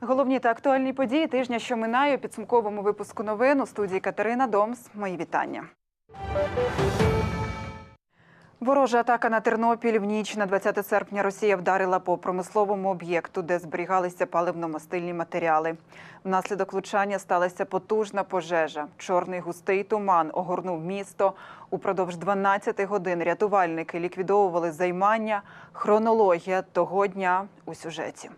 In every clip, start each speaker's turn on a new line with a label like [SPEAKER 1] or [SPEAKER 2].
[SPEAKER 1] Головні та актуальні події тижня, що минає у підсумковому випуску новин у студії Катерина Домс. Мої вітання. Ворожа атака на Тернопіль в ніч на 20 серпня Росія вдарила по промисловому об'єкту, де зберігалися паливно-мастильні матеріали. Внаслідок влучання сталася потужна пожежа. Чорний густий туман огорнув місто. Упродовж 12 годин рятувальники ліквідовували займання. Хронологія того дня у сюжеті.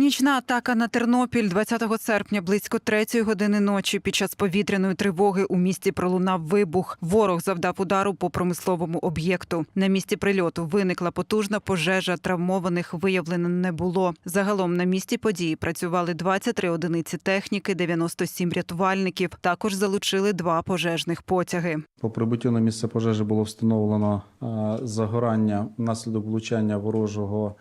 [SPEAKER 1] Нічна атака на Тернопіль 20 серпня близько третьої години ночі. Під час повітряної тривоги у місті пролунав вибух. Ворог завдав удару по промисловому об'єкту. На місці прильоту виникла потужна пожежа. Травмованих виявлено не було. Загалом на місці події працювали 23 одиниці техніки, 97 рятувальників. Також залучили два пожежних потяги.
[SPEAKER 2] По прибуттю на місце пожежі було встановлено е, загорання внаслідок влучання ворожого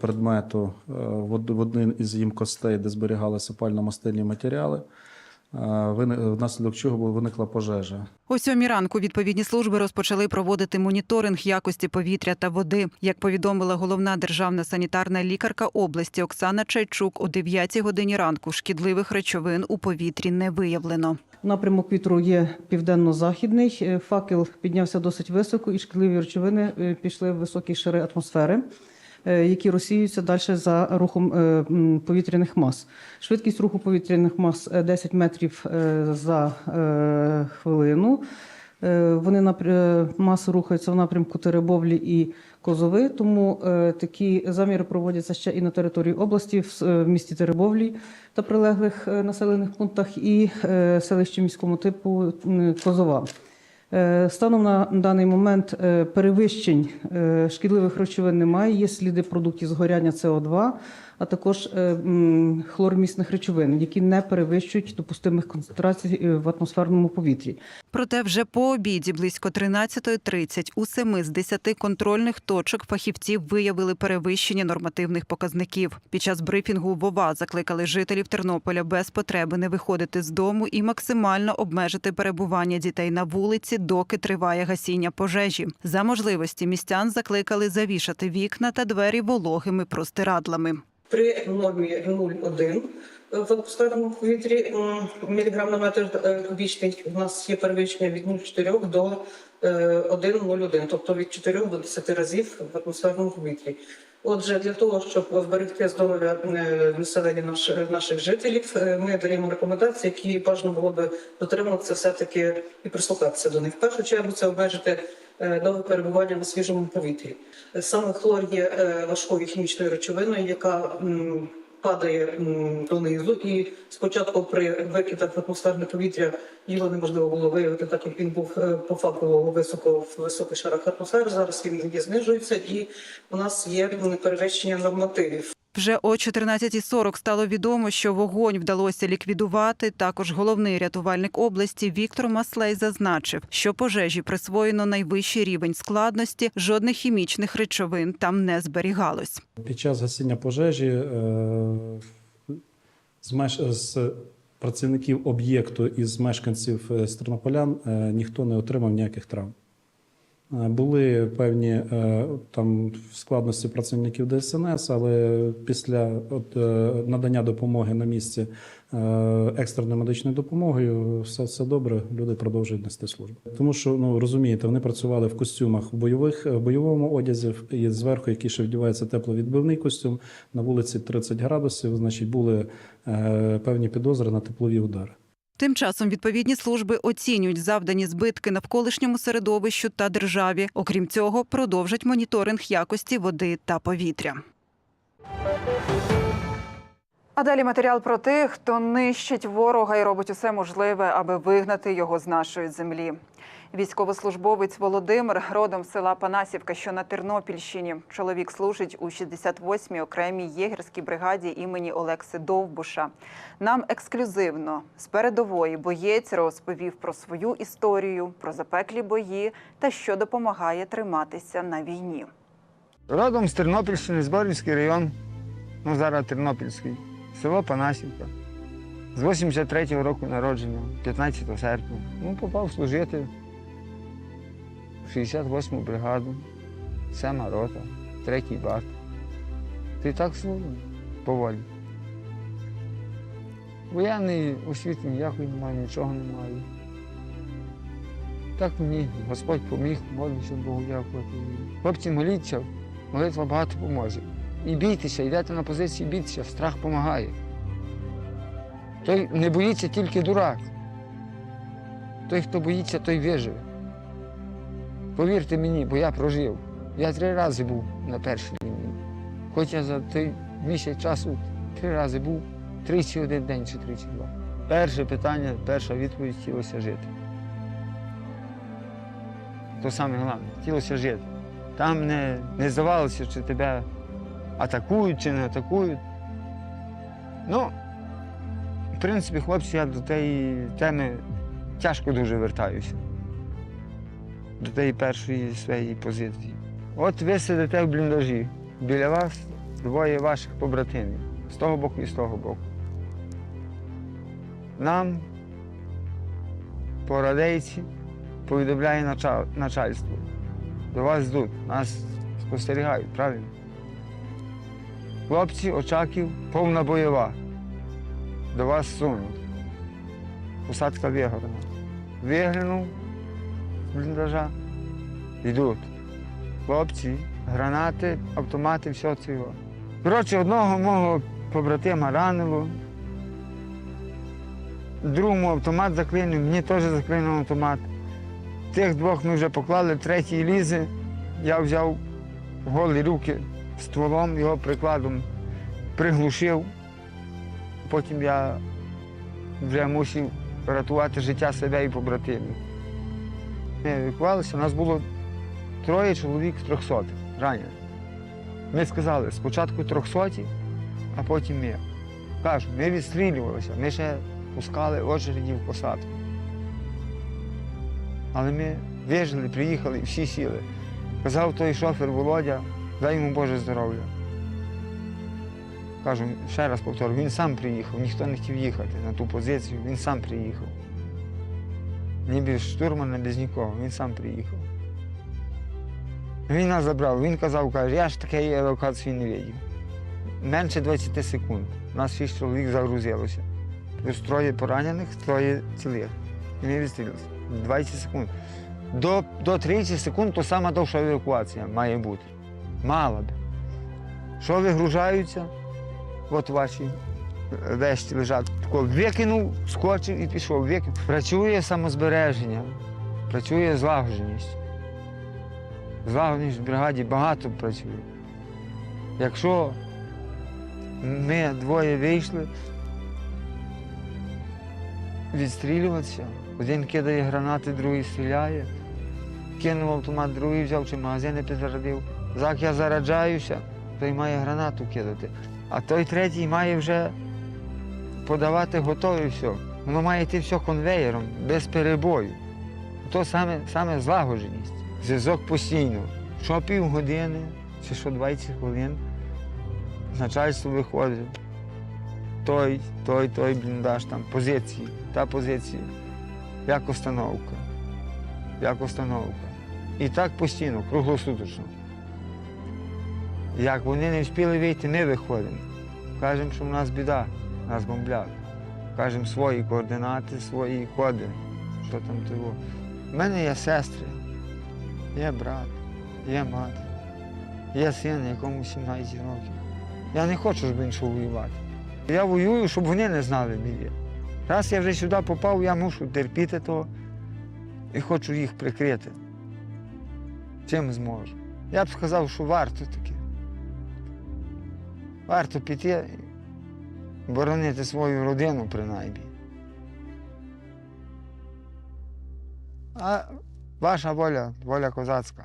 [SPEAKER 2] предмету е, в од- в один із їмкостей, де зберігалися пально-мастильні матеріали, е, внаслідок чого виникла пожежа.
[SPEAKER 1] О сьомій ранку відповідні служби розпочали проводити моніторинг якості повітря та води. Як повідомила головна державна санітарна лікарка області Оксана Чайчук, о 9 годині ранку шкідливих речовин у повітрі не виявлено.
[SPEAKER 3] Напрямок вітру є південно-західний. Е, Факел піднявся досить високо, і шкідливі речовини е, пішли в високі шари атмосфери, е, які розсіюються далі за рухом е, повітряних мас. Швидкість руху повітряних мас е, 10 метрів е, за е, хвилину. Е, Вони напр- е, маси рухаються в напрямку Теребовлі і Козови, тому е, такі заміри проводяться ще і на території області, в, е, місті Теребовлі та прилеглих е, населених пунктах, і е, селищі міському типу Козова. Е, Станом на даний момент е, перевищень е, шкідливих речовин немає. Є сліди продуктів згоряння СО2, а також е, хлормісних речовин, які не перевищують допустимих концентрацій е, в атмосферному повітрі.
[SPEAKER 1] Проте вже по обіді близько 13.30 у семи з 10 контрольних точок фахівці виявили перевищення нормативних показників. Під час брифінгу в ОВА закликали жителів Тернополя без потреби не виходити з дому і максимально обмежити перебування дітей на вулиці, доки триває гасіння пожежі. За можливості містян закликали завішати вікна та двері вологими простирадлами.
[SPEAKER 4] При нормі 0,1 в атмосферному повітрі міліграм на метр е, кубічний у нас є перевищення від 0,4 до е, 1,01, тобто від 4 до 10 разів в атмосферному повітрі. Отже, для того, щоб зберегти здоров'я е, населення наших, наших жителів, е, ми даємо рекомендації, які бажано було би дотримуватися все-таки і прислухатися до них. В першу чергу це обмежити е, довге перебування на свіжому повітрі. Саме хлор є важкою хімічною речовиною, яка падає донизу, і спочатку при викидах в атмосферне повітря його неможливо було виявити, так як він був е, по факту високо в високих шарах атмосфери. Зараз він знижується, і у нас є м, перевищення нормативів.
[SPEAKER 1] Вже о 14.40 стало відомо, що вогонь вдалося ліквідувати. Також головний рятувальник області Віктор Маслей зазначив, що пожежі присвоєно найвищий рівень складності, жодних хімічних речовин там не зберігалось.
[SPEAKER 2] Під час гасіння пожежі е, з, працівників об'єкту і з мешканців е, тернополян е, ніхто не отримав ніяких травм. Е, Були певні е, там складності працівників ДСНС, але після от, е, надання допомоги на місці е, екстреною медичною допомогою все, все добре, люди продовжують нести службу. Тому що ну розумієте, вони працювали в костюмах в бойових в бойовому одязі, і зверху, який ще вдівається тепловідбивний костюм. На вулиці 30 градусів, значить, були певні підозри на теплові удари.
[SPEAKER 1] Тим часом відповідні служби оцінюють завдані збитки навколишньому середовищу та державі. Окрім цього, продовжать моніторинг якості води та повітря. А далі матеріал про тих, хто нищить ворога і робить усе можливе, аби вигнати його з нашої землі. Військовослужбовець Володимир родом села Панасівка, що на Тернопільщині. Чоловік служить у 68-й окремій єгерській бригаді імені Олекси Довбуша. Нам ексклюзивно з передової боєць розповів про свою історію, про запеклі бої та що допомагає триматися на війні.
[SPEAKER 5] Родом з Тернопільщини, Зборівський район, ну зараз Тернопільський, село Панасівка. З 83-го року народження, 15 серпня. Ну, попав служити 68-му бригаду, сема рота, третій бат. Ти так служив поволі. Воєнної освіти ніякої немає, нічого немає. Так мені Господь поміг, молюся Богу дякувати. Хлопці, моліться, молитва багато поможе. І бійтеся, йдете на позиції, бійтеся, страх допомагає. Той не боїться тільки дурак. Той, хто боїться, той виживе. Повірте мені, бо я прожив. Я три рази був на першій лінії. Хоч я за той місяць часу три рази був, тричі один день чи тричі два. Перше питання, перша відповідь хотілося жити. То саме головне, хотілося жити. Там не, не здавалося, чи тебе атакують чи не атакують. Ну, в принципі, хлопці, я до тієї теми тяжко дуже вертаюся. До тієї першої своєї позиції. От ви сидите в бліндажі, біля вас двоє ваших побратимів з того боку і з того боку. Нам по радейці повідомляє начальство. До вас йдуть, нас спостерігають, правильно? Хлопці, очаків, повна бойова. До вас сунуть. Посадка вигорена. Виглянув бліндажа, йдуть. Хлопці, гранати, автомати, все це. його. Коротше, одного мого побратима ранило, другому автомат заклинив, мені теж заклинив автомат. Тих двох ми вже поклали, третій лізе. Я взяв голі руки стволом, його прикладом приглушив. Потім я вже мусив рятувати життя себе і побратимів. Ми евакувалися, у нас було троє чоловік з трьохсотих ранених. Ми сказали, спочатку трьохсоті, а потім ми. Кажу, ми відстрілювалися, ми ще пускали очереді в посадку. Але ми вижили, приїхали, всі сіли. Казав той шофер Володя, дай йому Боже здоров'я. Кажу, ще раз повторю, він сам приїхав, ніхто не хотів їхати на ту позицію, він сам приїхав. Ні без штурмана, без нікого, він сам приїхав. Він нас забрав, він казав, каже, я ж такої евакуації не видів. Менше 20 секунд. Нас шість чоловік загрузилося. Плюс троє поранених, троє цілих. І ми відстрілилися. 20 секунд. До, до 30 секунд то сама довша евакуація має бути. Мала б. Що вигружаються, от ваші вещі лежать. Викинув, скочив і пішов. Викинув. Працює самозбереження, працює злагодженість. Злагодженість в бригаді багато працює. Якщо ми двоє вийшли відстрілюватися, один кидає гранати, другий стріляє, кинув автомат, другий взяв чи магазин не підзарядив. Як я зараджаюся, той має гранату кидати, а той третій має вже подавати готове все. Воно має йти все конвеєром, без перебою. То саме, саме злагодженість. Зв'язок постійно. Що півгодини чи що 20 хвилин начальство виходить. Той, той, той бліндаж, там позиції, та позиція. Як установка. Як установка. І так постійно, круглосуточно. Як вони не встигли вийти, ми виходимо. Кажемо, що в нас біда, нас бомблять. Кажемо свої координати, свої коди. Що там того. У мене є сестри, є брат, є мати, є син, якому 17 років. Я не хочу, щоб йшов воювати. Я воюю, щоб вони не знали біди. Раз я вже сюди попав, я мушу терпіти то і хочу їх прикрити. Чим зможу. Я б сказав, що варто таке. Варто піти боронити свою родину принаймні. А ваша воля, воля козацька.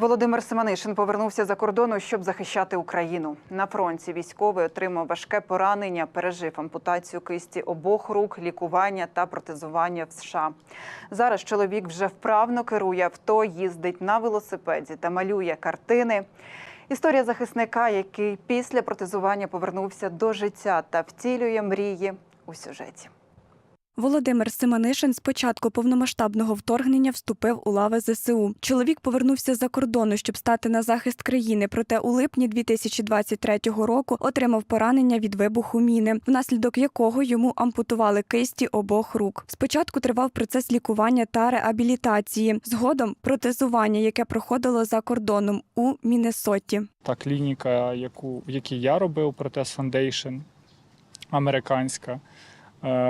[SPEAKER 1] Володимир Семенишин повернувся за кордону, щоб захищати Україну. На фронті військовий отримав важке поранення, пережив ампутацію кисті обох рук, лікування та протезування в США. Зараз чоловік вже вправно керує авто, їздить на велосипеді та малює картини. Історія захисника, який після протезування повернувся до життя та втілює мрії у сюжеті.
[SPEAKER 6] Володимир Семенишин з початку повномасштабного вторгнення вступив у лави ЗСУ. Чоловік повернувся за кордону, щоб стати на захист країни. Проте у липні 2023 року отримав поранення від вибуху міни, внаслідок якого йому ампутували кисті обох рук. Спочатку тривав процес лікування та реабілітації. Згодом протезування, яке проходило за кордоном у Міннесоті.
[SPEAKER 7] Та клініка, яку, в якій я робив, Протез Foundation, американська,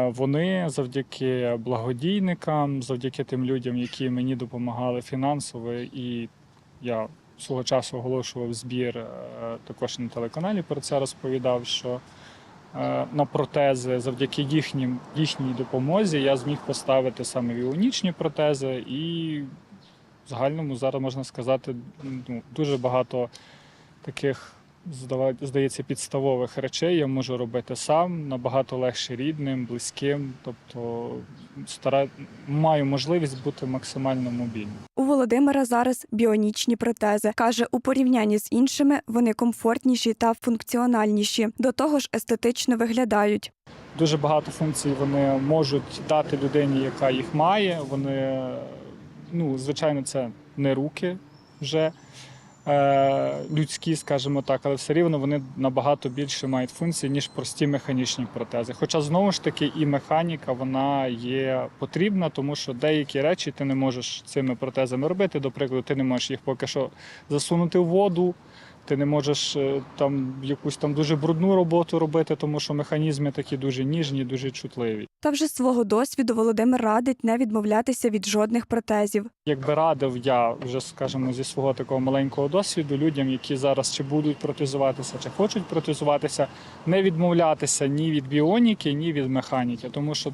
[SPEAKER 7] вони завдяки благодійникам, завдяки тим людям, які мені допомагали фінансово, і я свого часу оголошував збір е, також на телеканалі про це розповідав, що е, на протези завдяки їхнім, їхній допомозі я зміг поставити саме віонічні протези і в загальному зараз можна сказати ну, дуже багато таких здається підставових речей я можу робити сам набагато легше рідним, близьким. Тобто стара... маю можливість бути максимально мобільним.
[SPEAKER 6] У Володимира зараз біонічні протези. Каже, у порівнянні з іншими вони комфортніші та функціональніші. До того ж, естетично виглядають.
[SPEAKER 7] Дуже багато функцій вони можуть дати людині, яка їх має. Вони, ну, звичайно, це не руки вже людські, скажімо так, але все рівно вони набагато більше мають функцій, ніж прості механічні протези. Хоча знову ж таки і механіка вона є потрібна, тому що деякі речі ти не можеш цими протезами робити. До прикладу, ти не можеш їх поки що засунути в воду. Ти не можеш е, там якусь там дуже брудну роботу робити, тому що механізми такі дуже ніжні, дуже чутливі.
[SPEAKER 6] Та вже з свого досвіду Володимир радить не відмовлятися від жодних протезів.
[SPEAKER 7] Якби радив я вже, скажімо, зі свого такого маленького досвіду людям, які зараз чи будуть протезуватися, чи хочуть протезуватися, не відмовлятися ні від біоніки, ні від механіки, тому що.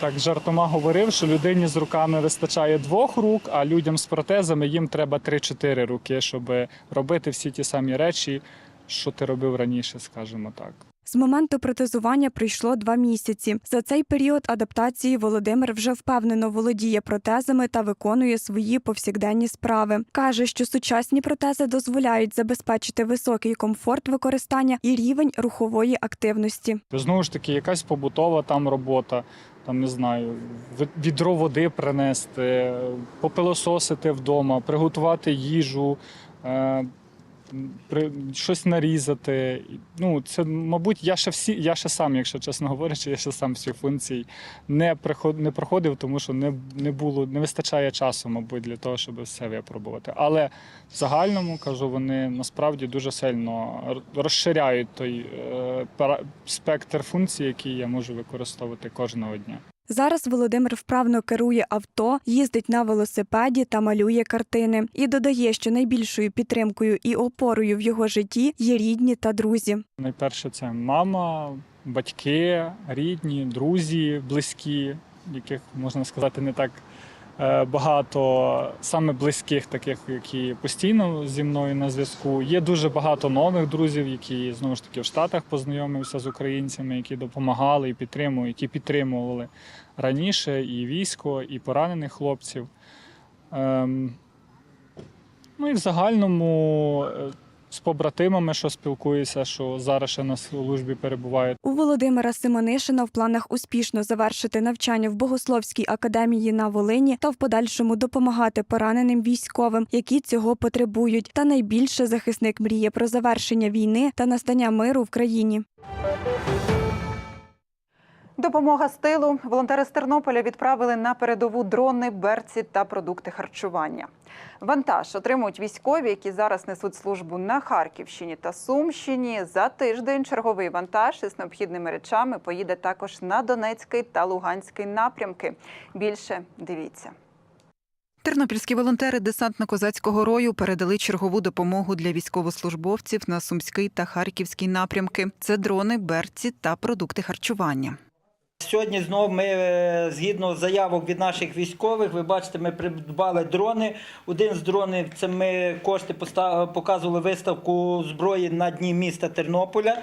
[SPEAKER 7] Так жартома говорив, що людині з руками вистачає двох рук, а людям з протезами їм треба 3-4 руки, щоб робити всі ті самі речі, що ти робив раніше, скажімо так.
[SPEAKER 6] З моменту протезування пройшло два місяці. За цей період адаптації Володимир вже впевнено володіє протезами та виконує свої повсякденні справи. Каже, що сучасні протези дозволяють забезпечити високий комфорт використання і рівень рухової активності.
[SPEAKER 7] Знову ж таки, якась побутова там робота, там не знаю, відро води принести, попилососити вдома, приготувати їжу, е, щось нарізати. Ну, це, мабуть, я ще всі, я ще сам, якщо чесно говорячи, я ще сам всі функції не приход, не проходив, тому що не, не було, не вистачає часу, мабуть, для того, щоб все випробувати. Але в загальному кажу, вони насправді дуже сильно розширяють той е, спектр функцій, які я можу використовувати кожного дня.
[SPEAKER 6] Зараз Володимир вправно керує авто, їздить на велосипеді та малює картини. І додає, що найбільшою підтримкою і опорою в його житті є рідні та друзі.
[SPEAKER 7] Найперше, це мама, батьки, рідні, друзі, близькі, яких можна сказати не так багато, саме близьких, таких, які постійно зі мною на зв'язку. Є дуже багато нових друзів, які знову ж таки в Штатах познайомився з українцями, які допомагали і підтримують, і підтримували раніше і військо, і поранених хлопців. Ем, ну і в загальному. З побратимами, що спілкуюся, що зараз ще на службі перебувають.
[SPEAKER 6] У Володимира Симонишина в планах успішно завершити навчання в Богословській академії на Волині та в подальшому допомагати пораненим військовим, які цього потребують. Та найбільше захисник мріє про завершення війни та настання миру в країні.
[SPEAKER 1] Допомога з тилу. Волонтери з Тернополя відправили на передову дрони, берці та продукти харчування. Вантаж отримують військові, які зараз несуть службу на Харківщині та Сумщині. За тиждень черговий вантаж із необхідними речами поїде також на Донецький та Луганський напрямки. Більше дивіться. Тернопільські волонтери десантно-козацького рою передали чергову допомогу для військовослужбовців на Сумський та Харківський напрямки. Це дрони, берці та продукти харчування.
[SPEAKER 8] Сьогодні знову ми, е, згідно заявок від наших військових, ви бачите, ми придбали дрони. Один з дронів це ми кошти показували виставку зброї на дні міста Тернополя.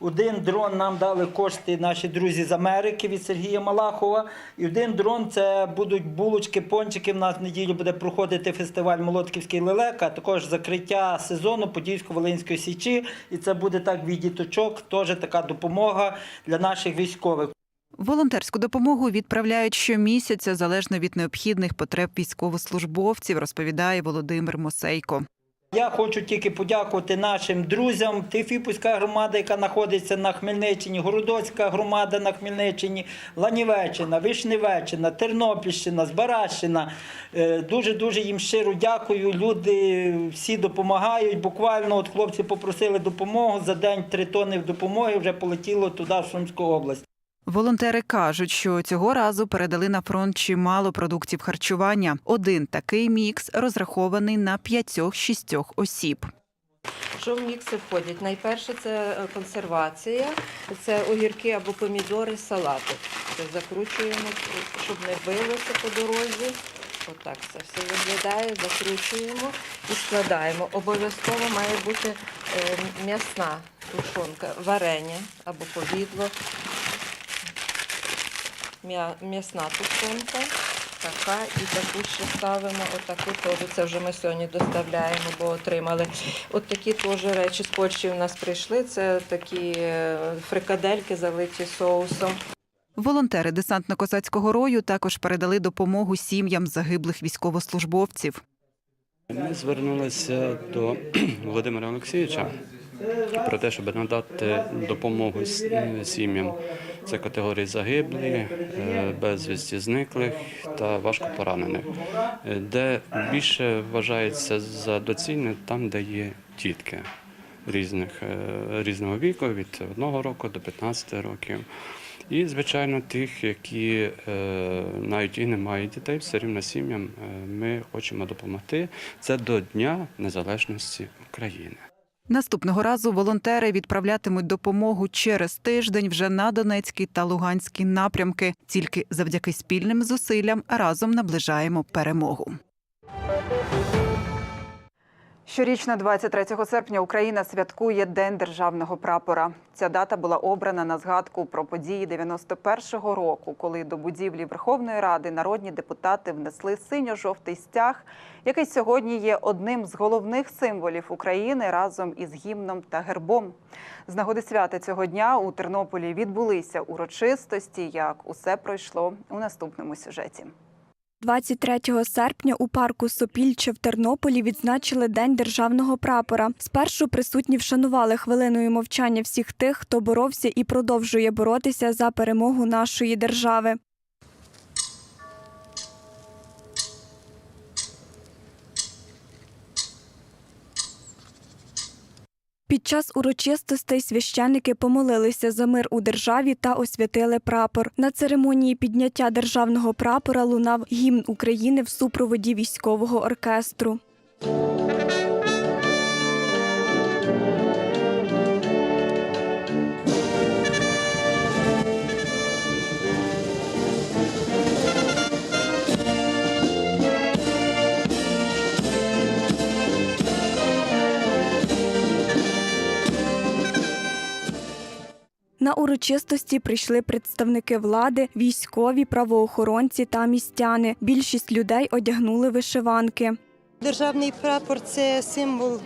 [SPEAKER 8] Один дрон нам дали кошти наші друзі з Америки від Сергія Малахова. І один дрон це будуть булочки, пончики. В нас в неділю буде проходити фестиваль Молотківський лелека, а також закриття сезону Подільсько-Волинської січі. І це буде так від діточок, теж така допомога для наших військових.
[SPEAKER 1] Волонтерську допомогу відправляють щомісяця залежно від необхідних потреб військовослужбовців, розповідає Володимир Мосейко.
[SPEAKER 8] Я хочу тільки подякувати нашим друзям. Тифіпуська громада, яка знаходиться на Хмельниччині, Городоцька громада на Хмельниччині, Ланівеччина, Вишневеччина, Тернопільщина, Збаращина. Дуже дуже їм щиро дякую. Люди всі допомагають. Буквально от хлопці попросили допомогу. За день три тонни допомоги вже полетіло туди, в Сумську область.
[SPEAKER 1] Волонтери кажуть, що цього разу передали на фронт чимало продуктів харчування. Один такий мікс розрахований на п'ятьох-шістьох осіб.
[SPEAKER 9] Що в мікси входять? Найперше це е, консервація, це огірки або помідори, салати. Це закручуємо, щоб не билося по дорозі. Отак це все виглядає, закручуємо і складаємо. Обов'язково має бути е, м'ясна тушонка, варення або повідло. М'я- М'ясна тушонка. Така і таку ще ставимо, отаку теж. Це вже ми сьогодні доставляємо, бо отримали. От такі теж речі з Польщі у нас прийшли. Це такі е, фрикадельки, залиті соусом.
[SPEAKER 1] Волонтери десантно-козацького рою також передали допомогу сім'ям загиблих військовослужбовців.
[SPEAKER 10] Ми звернулися до Володимира Олексійовича про те, щоб надати допомогу сім'ям. Це категорії загиблих, е, безвісті зниклих та важко поранених, е, де більше вважається за доцільне там, де є дітки різних, е, різного віку, від 1 року до 15 років. І, звичайно, тих, які е, навіть і не мають дітей, все рівно сім'ям е, ми хочемо допомогти. Це до Дня Незалежності України.
[SPEAKER 1] Наступного разу волонтери відправлятимуть допомогу через тиждень вже на Донецький та Луганський напрямки. Тільки завдяки спільним зусиллям разом наближаємо перемогу. Щорічно 23 серпня Україна святкує День державного прапора. Ця дата була обрана на згадку про події 91-го року, коли до будівлі Верховної Ради народні депутати внесли синьо-жовтий стяг, який сьогодні є одним з головних символів України разом із гімном та гербом. З нагоди свята цього дня у Тернополі відбулися урочистості. Як усе пройшло у наступному сюжеті.
[SPEAKER 6] 23 серпня у парку Сопільче в Тернополі відзначили День державного прапора. Спершу присутні вшанували хвилиною мовчання всіх тих, хто боровся і продовжує боротися за перемогу нашої держави. Під час урочистостей священники помолилися за мир у державі та освятили прапор. На церемонії підняття державного прапора лунав гімн України в супроводі військового оркестру. На урочистості прийшли представники влади, військові, правоохоронці та містяни. Більшість людей одягнули вишиванки.
[SPEAKER 11] Державний прапор це символ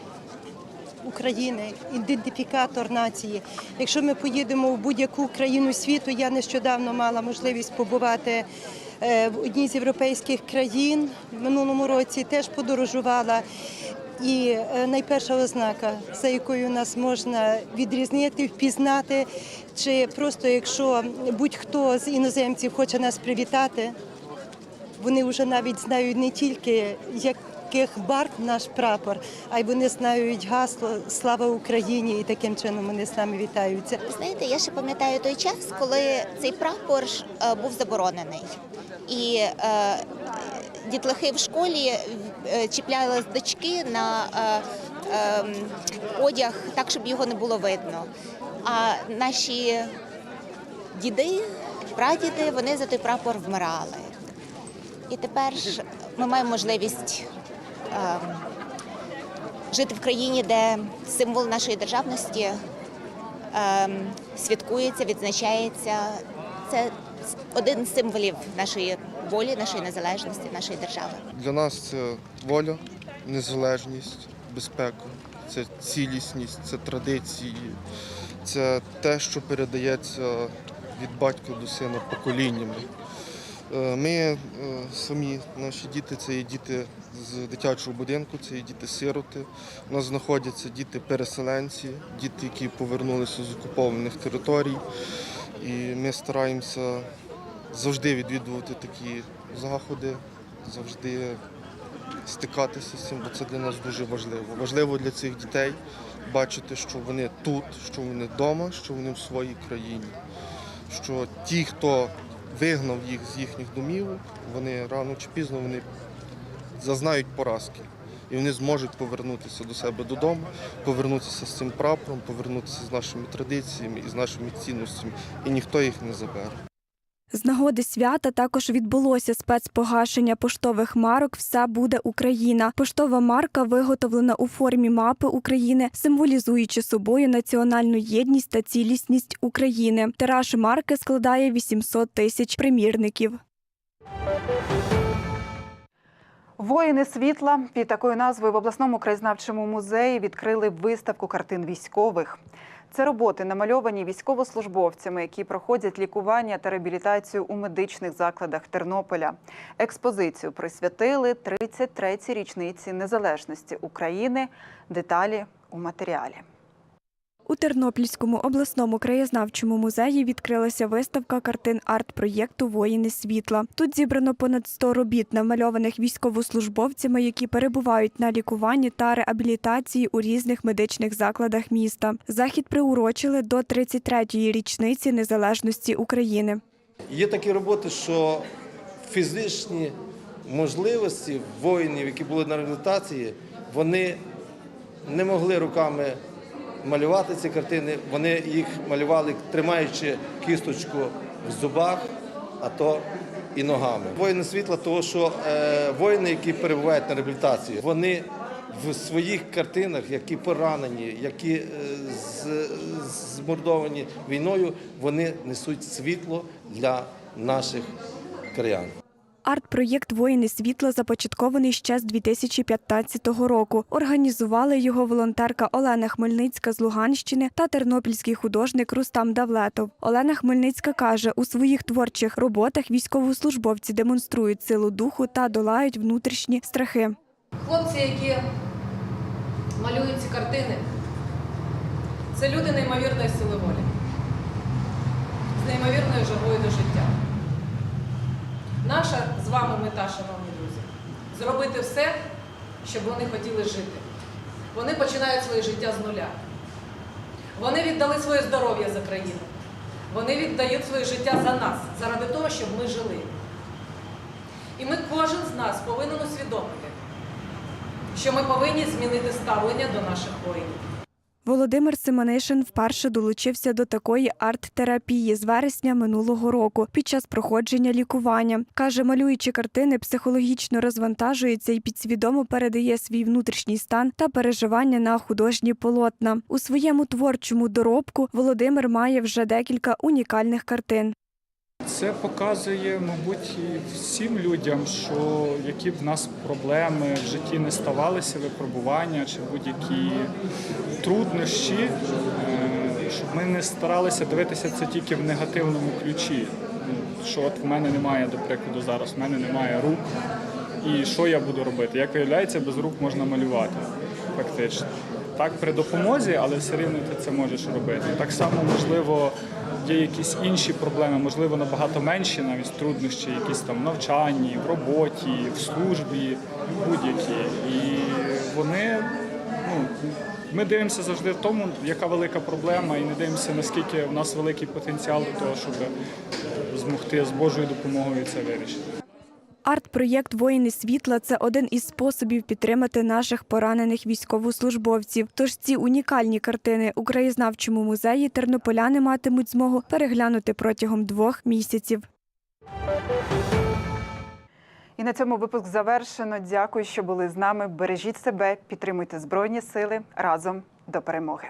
[SPEAKER 11] України, ідентифікатор нації. Якщо ми поїдемо в будь-яку країну світу, я нещодавно мала можливість побувати е, в одній з європейських країн в минулому році, теж подорожувала. І е, найперша ознака, за якою нас можна відрізнити, впізнати, чи просто якщо будь-хто з іноземців хоче нас привітати, вони вже навіть знають не тільки яких барв наш прапор, а й вони знають гасло Слава Україні, і таким чином вони з нами вітаються.
[SPEAKER 12] Знаєте, я ще пам'ятаю той час, коли цей прапор е, був заборонений. І е, дітлахи в школі е, чіпляли дочки на е, е, одяг так, щоб його не було видно. А наші діди прадіди, вони за той прапор вмирали. І тепер ми маємо можливість жити в країні, де символ нашої державності святкується, відзначається. Це один з символів нашої волі, нашої незалежності, нашої держави.
[SPEAKER 13] Для нас це воля, незалежність, безпека, це цілісність, це традиції, це те, що передається від батька до сина поколіннями. Е, Ми е, самі, наші діти, це є діти з дитячого будинку, це є діти-сироти. У нас знаходяться діти-переселенці, діти, які повернулися з окупованих територій. І ми стараємося завжди відвідувати такі заходи, завжди стикатися з цим, бо це для нас дуже важливо. Важливо для цих дітей бачити, що вони тут, що вони вдома, що вони в своїй країні. Що ті, хто вигнав їх з їхніх домівок, вони рано чи пізно вони зазнають поразки. І вони зможуть повернутися до себе додому, повернутися з цим прапором, повернутися з нашими традиціями і з нашими цінностями, і ніхто їх не забере.
[SPEAKER 6] З нагоди свята також відбулося спецпогашення поштових марок Все буде Україна. Поштова марка виготовлена у формі мапи України, символізуючи собою національну єдність та цілісність України. Тираж марки складає 800 тисяч примірників.
[SPEAKER 1] Воїни світла під такою назвою в обласному краєзнавчому музеї відкрили виставку картин військових. Це роботи намальовані військовослужбовцями, які проходять лікування та реабілітацію у медичних закладах Тернополя. Експозицію присвятили 33-й річниці незалежності України. Деталі у матеріалі.
[SPEAKER 6] У Тернопільському обласному краєзнавчому музеї відкрилася виставка картин арт-проєкту Воїни світла. Тут зібрано понад 100 робіт, намальованих військовослужбовцями, які перебувають на лікуванні та реабілітації у різних медичних закладах міста. Захід приурочили до 33-ї річниці незалежності України.
[SPEAKER 14] Є такі роботи, що фізичні можливості воїнів, які були на реабілітації, вони не могли руками малювати ці картини. Вони їх малювали, тримаючи кісточку в зубах, а то і ногами. Воїни світла, того що е, воїни, які перебувають на реабілітації, вони в своїх картинах, які поранені, які е, змордовані війною, вони несуть світло для наших краян.
[SPEAKER 6] Арт-проєкт Воїни світла започаткований ще з 2015 року. Організували його волонтерка Олена Хмельницька з Луганщини та тернопільський художник Рустам Давлетов. Олена Хмельницька каже, у своїх творчих роботах військовослужбовці демонструють силу духу та долають внутрішні страхи.
[SPEAKER 15] Хлопці, які малюють ці картини, це люди неймовірної сили волі, з неймовірною жагою до життя. Наша з вами мета, шановні друзі, зробити все, щоб вони хотіли жити. Вони починають своє життя з нуля. Вони віддали своє здоров'я за країну. Вони віддають своє життя за нас, заради того, щоб ми жили. І ми кожен з нас повинен усвідомити, що ми повинні змінити ставлення до наших воїнів.
[SPEAKER 6] Володимир Симонишин вперше долучився до такої арт-терапії з вересня минулого року під час проходження лікування. Каже, малюючи картини, психологічно розвантажується і підсвідомо передає свій внутрішній стан та переживання на художні полотна. У своєму творчому доробку Володимир має вже декілька унікальних картин.
[SPEAKER 7] Це показує, мабуть, і всім людям, що які б в нас проблеми в житті не ставалися, випробування чи будь-які труднощі, е, щоб ми не старалися дивитися це тільки в негативному ключі. Ну, Що от в мене немає, до прикладу, зараз в мене немає рук. І що я буду робити? Як виявляється, без рук можна малювати, фактично. Так, при допомозі, але все рівно ти це можеш робити. Так само, можливо, є якісь інші проблеми, можливо, набагато менші, навіть труднощі, якісь там в навчанні, в роботі, в службі, будь-які. І вони, ну, ми дивимося завжди в тому, яка велика проблема, і не дивимося, наскільки в нас великий потенціал до того, щоб змогти з Божою допомогою це вирішити.
[SPEAKER 6] Арт-проєкт Воїни світла це один із способів підтримати наших поранених військовослужбовців. Тож ці унікальні картини у краєзнавчому музеї тернополяни матимуть змогу переглянути протягом двох місяців.
[SPEAKER 1] І на цьому випуск завершено. Дякую, що були з нами. Бережіть себе, підтримуйте збройні сили разом до перемоги.